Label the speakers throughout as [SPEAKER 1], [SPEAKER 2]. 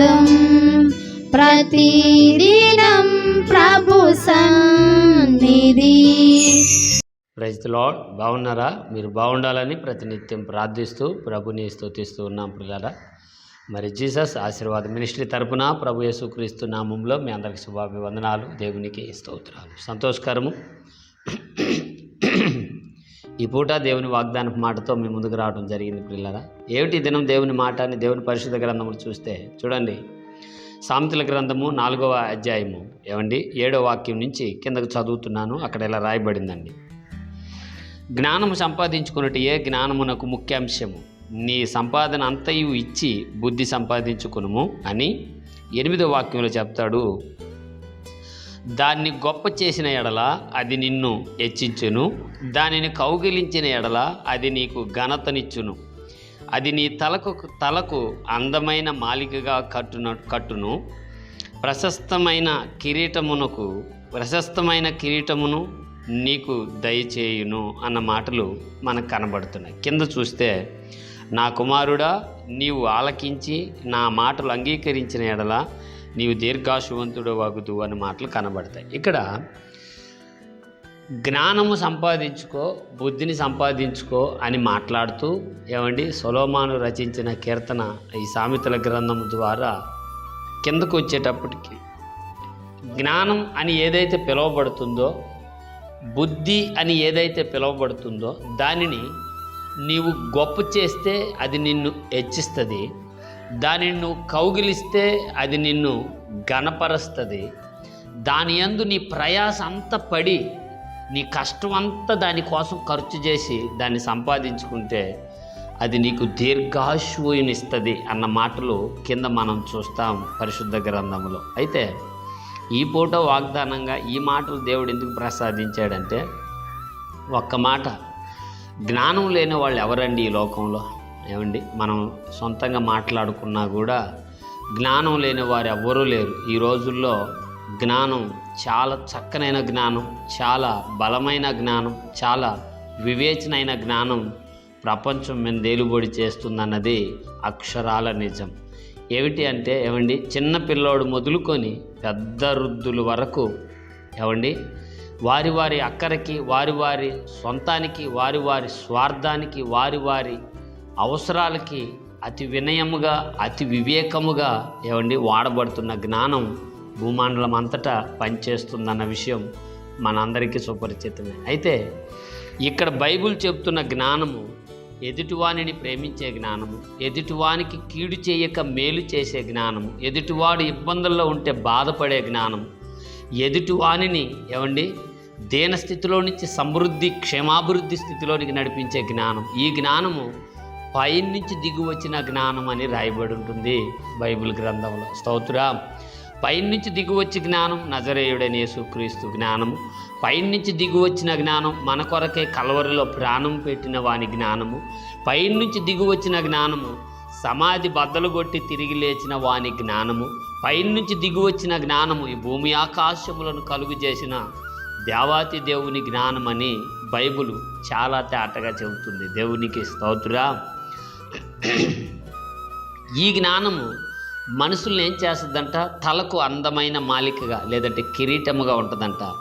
[SPEAKER 1] శబ్దం ప్రతిదినం ప్రభు సన్నిధి.
[SPEAKER 2] ప్రైజ్ లాడ్ బాగున్నారా? మీరు బాగుండాలని ప్రతినిత్యం ప్రార్థిస్తూ ప్రభుని స్తుతిస్తూ ఉన్నాం పిల్లరా మరి జీసస్ ఆశీర్వాద మినిస్ట్రీ తరపున ప్రభు యేసుక్రీస్తు నామంలో మీ అందరికి శుభాభివందనాలు దేవునికి స్తోత్రాలు. సంతోషకరము. ఈ పూట దేవుని వాగ్దానపు మాటతో మీ ముందుకు రావడం జరిగింది పిల్లరా ఏమిటి దినం దేవుని మాట అని దేవుని పరిశుద్ధ గ్రంథములు చూస్తే చూడండి. సామెతల గ్రంథము నాలుగవ అధ్యాయము. ఏమండి? ఏడో వాక్యం నుంచి కిందకు చదువుతున్నాను. అక్కడ ఇలా రాయబడిందండి. జ్ఞానము సంపాదించుకున్నట్టు ఏ జ్ఞానమునకు ముఖ్యాంశము. నీ సంపాదన అంతయు ఇచ్చి బుద్ధి సంపాదించుకునుము అని ఎనిమిదో వాక్యంలో చెప్తాడు దాన్ని గొప్ప చేసిన ఎడల అది నిన్ను హెచ్చించును. దానిని కౌగిలించిన ఎడల అది నీకు ఘనతనిచ్చును. అది నీ తలకు తలకు అందమైన మాలికగా కట్టున కట్టును. ప్రశస్తమైన కిరీటమునకు ప్రశస్తమైన కిరీటమును నీకు దయచేయును అన్న మాటలు మనకు కనబడుతున్నాయి. కింద చూస్తే నా కుమారుడా నీవు ఆలకించి నా మాటలు అంగీకరించిన ఎడల నీవు దీర్ఘాశువంతుడు వగుదు అన్న మాటలు కనబడతాయి. ఇక్కడ జ్ఞానము సంపాదించుకో బుద్ధిని సంపాదించుకో అని మాట్లాడుతూ ఏమండి సొలోమాను రచించిన కీర్తన ఈ సామెతల గ్రంథం ద్వారా కిందకు వచ్చేటప్పటికి జ్ఞానం అని ఏదైతే పిలువబడుతుందో బుద్ధి అని ఏదైతే పిలువబడుతుందో దానిని నీవు గొప్ప చేస్తే అది నిన్ను హెచ్చిస్తుంది. దానిని నువ్వు కౌగిలిస్తే అది నిన్ను గణపరుస్తుంది దాని యందు నీ ప్రయాస అంతా పడి నీ కష్టం అంతా దానికోసం ఖర్చు చేసి దాన్ని సంపాదించుకుంటే అది నీకు దీర్ఘాశువునిస్తుంది అన్న మాటలు కింద మనం చూస్తాం పరిశుద్ధ గ్రంథంలో అయితే ఈ పూట వాగ్దానంగా ఈ మాటలు దేవుడు ఎందుకు ప్రసాదించాడంటే ఒక్క మాట. జ్ఞానం లేని వాళ్ళు ఎవరండి ఈ లోకంలో? ఏమండి? మనం సొంతంగా మాట్లాడుకున్నా కూడా జ్ఞానం లేని వారు ఎవ్వరూ లేరు. ఈ రోజుల్లో జ్ఞానం చాలా చక్కనైన జ్ఞానం చాలా బలమైన జ్ఞానం చాలా వివేచనైన జ్ఞానం ప్రపంచం మీద దేలుబడి చేస్తుందన్నది అక్షరాల నిజం. ఏమిటి అంటే ఏమండి? చిన్న పిల్లోడు మొదలుకొని పెద్ద వృద్ధుల వరకు ఏమండి? వారి వారి అక్కరకి వారి వారి సొంతానికి వారి వారి స్వార్థానికి వారి వారి అవసరాలకి అతి వినయముగా అతి వివేకముగా ఏమండి వాడబడుతున్న జ్ఞానం భూమండలం అంతటా పనిచేస్తుందన్న విషయం మనందరికీ సుపరిచితమే. అయితే ఇక్కడ బైబిల్ చెప్తున్న జ్ఞానము ఎదుటివానిని ప్రేమించే జ్ఞానము ఎదుటివానికి కీడు చేయక మేలు చేసే జ్ఞానము ఎదుటివాడు ఇబ్బందుల్లో ఉంటే బాధపడే జ్ఞానం ఎదుటివానిని ఏమండి దేన స్థితిలో నుంచి సమృద్ధి క్షేమాభివృద్ధి స్థితిలోనికి నడిపించే జ్ఞానం. ఈ జ్ఞానము పైనుంచి దిగి వచ్చిన జ్ఞానం అని రాయబడి ఉంటుంది బైబిల్ గ్రంథంలో. స్తోత్రా. పైనుంచి దిగువచ్చి జ్ఞానం నజరేయుడని యేసుక్రీస్తు జ్ఞానము. పైనుంచి దిగువచ్చిన జ్ఞానం మన కొరకే కలవరిలో ప్రాణం పెట్టిన వాని జ్ఞానము. పైనుంచి దిగువచ్చిన జ్ఞానము సమాధి బద్దలు కొట్టి తిరిగి లేచిన వాని జ్ఞానము. పైనుంచి దిగి జ్ఞానము ఈ భూమి ఆకాశములను కలుగు చేసిన దేవాతి దేవుని జ్ఞానమని బైబుల్ చాలా తేటగా చెబుతుంది. దేవునికి స్తోత్రా. ఈ జ్ఞానము మనుషుల్ని ఏం చేస్తుందంట? తలకు అందమైన మాలికగా లేదంటే కిరీటముగా ఉంటుందంట.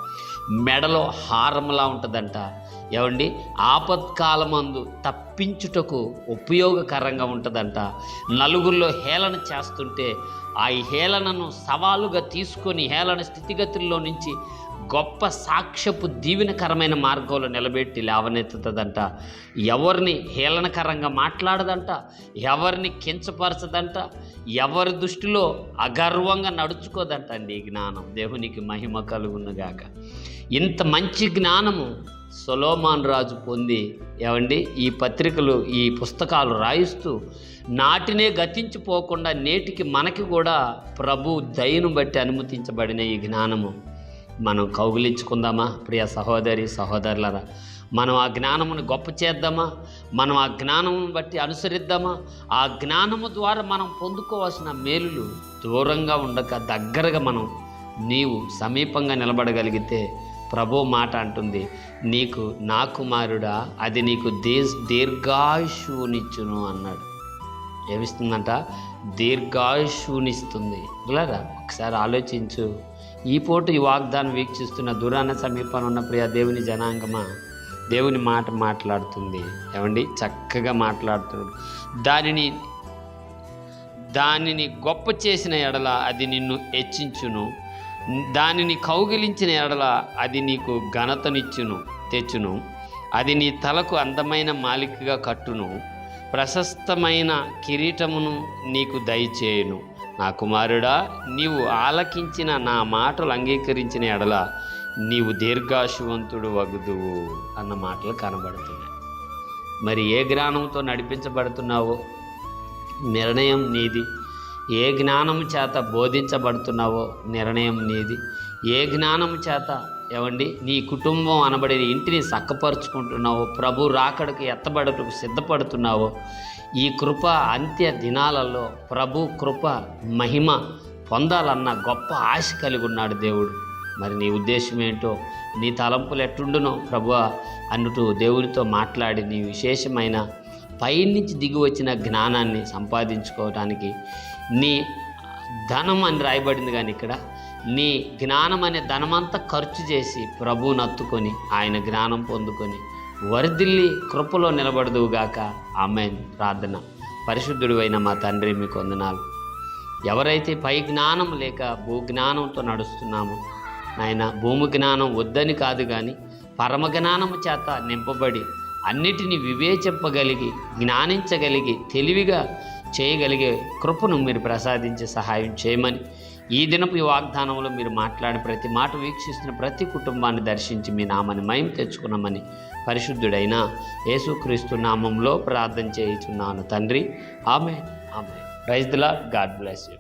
[SPEAKER 2] మెడలో హారములా ఉంటుందంట. ఏమండి? ఆపత్కాలమందు తప్పించుటకు ఉపయోగకరంగా ఉంటుందంట. నలుగురిలో హేళన చేస్తుంటే ఆ హేళనను సవాలుగా తీసుకొని హేళన స్థితిగతుల్లో నుంచి గొప్ప సాక్ష్యపు దీవెనకరమైన మార్గంలో నిలబెట్టి లేవనెత్తుతుందంట. ఎవరిని హేళనకరంగా మాట్లాడదంట ఎవరిని కించపరచదంట ఎవరి దృష్టిలో అగర్వంగా నడుచుకోదంట అండి ఈ జ్ఞానం. దేవునికి మహిమ కలుగునుగాక. ఇంత మంచి జ్ఞానము సొలోమాన్ రాజు పొంది ఏమండి ఈ పత్రికలు ఈ పుస్తకాలు రాయిస్తూ నాటినే గతించిపోకుండా నేటికి మనకి కూడా ప్రభు దయను బట్టి అనుమతించబడిన ఈ జ్ఞానము. మనం కౌగిలించుకుందామా? ప్రియ సహోదరి సహోదరులరా మనం ఆ జ్ఞానమును గొప్ప చేద్దామా? మనం ఆ జ్ఞానమును బట్టి అనుసరిద్దామా? ఆ జ్ఞానము ద్వారా మనం పొందుకోవాల్సిన మేలులు దూరంగా ఉండక దగ్గరగా మనం నీవు సమీపంగా నిలబడగలిగితే ప్రభు మాట అంటుంది నీకు నా కుమారుడా అది నీకు దే దీర్ఘాయుషునిచ్చును అన్నాడు. ఏమిస్తుందంట? దీర్ఘాయుషునిస్తుంది ఇలా ఒకసారి ఆలోచించు. ఈ పూట ఈ వాగ్దానం వీక్షిస్తున్న దూరాన సమీపంలో ఉన్న ప్రియ దేవుని జనాంగమా? దేవుని మాట మాట్లాడుతుంది. ఏమండి? చక్కగా మాట్లాడుతున్నాడు. దానిని దానిని గొప్ప చేసిన ఎడల అది నిన్ను హెచ్చించును. దానిని కౌగిలించిన ఎడల అది నీకు ఘనతనిచ్చును తెచ్చును. అది నీ తలకు అందమైన మాలికగా కట్టును. ప్రశస్తమైన కిరీటమును నీకు దయచేయును. నా కుమారుడా నీవు ఆలకించిన నా మాటలు అంగీకరించిన ఎడల నీవు దీర్ఘాశువంతుడు వగుదువు అన్న మాటలు కనబడుతున్నాయి. మరి ఏ జ్ఞానంతో నడిపించబడుతున్నావో? నిర్ణయం నీది. ఏ జ్ఞానము చేత బోధించబడుతున్నావో నిర్ణయం నీది. ఏ జ్ఞానము చేత ఏమండి? నీ కుటుంబం అనబడే ఇంటిని చక్కపరుచుకుంటున్నావు ప్రభు రాకడకు ఎత్తబడటకు సిద్ధపడుతున్నావో. ఈ కృప అంత్య దినాలలో ప్రభు కృప మహిమ పొందాలన్న గొప్ప ఆశ కలిగి ఉన్నాడు దేవుడు. మరి నీ ఉద్దేశం ఏంటో నీ తలంపులు ఎట్టుండునో ప్రభు అన్నట్టు దేవునితో మాట్లాడి నీ విశేషమైన పైనుంచి దిగి వచ్చిన జ్ఞానాన్ని సంపాదించుకోవటానికి నీ ధనం అని రాయబడింది కానీ ఇక్కడ నీ జ్ఞానం అనే ధనమంతా ఖర్చు చేసి ప్రభువుని అత్తుకొని ఆయన జ్ఞానం పొందుకొని వరిదిల్లి కృపలో నిలబడదువుగాక ఆమె ప్రార్థన. పరిశుద్ధుడు అయిన మా తండ్రి మీకు వందనాలు. ఎవరైతే పై జ్ఞానం లేక భూ జ్ఞానంతో నడుస్తున్నామో ఆయన భూమి జ్ఞానం వద్దని కాదు కానీ పరమ జ్ఞానము చేత నింపబడి అన్నిటినీ వివేచింపగలిగి జ్ఞానించగలిగి తెలివిగా చేయగలిగే కృపను మీరు ప్రసాదించి సహాయం చేయమని ఈ దినపు ఈ వాగ్దానంలో మీరు మాట్లాడిన ప్రతి మాట వీక్షిస్తున్న ప్రతి కుటుంబాన్ని దర్శించి మీ నామాన్ని మయం తెచ్చుకున్నామని పరిశుద్ధుడైన యేసుక్రీస్తు నామంలో ప్రార్థన చేయుచున్నాను తండ్రి. ఆమె ఆమె ప్రైజ్ దిలా గాడ్ బ్లెస్ యూ.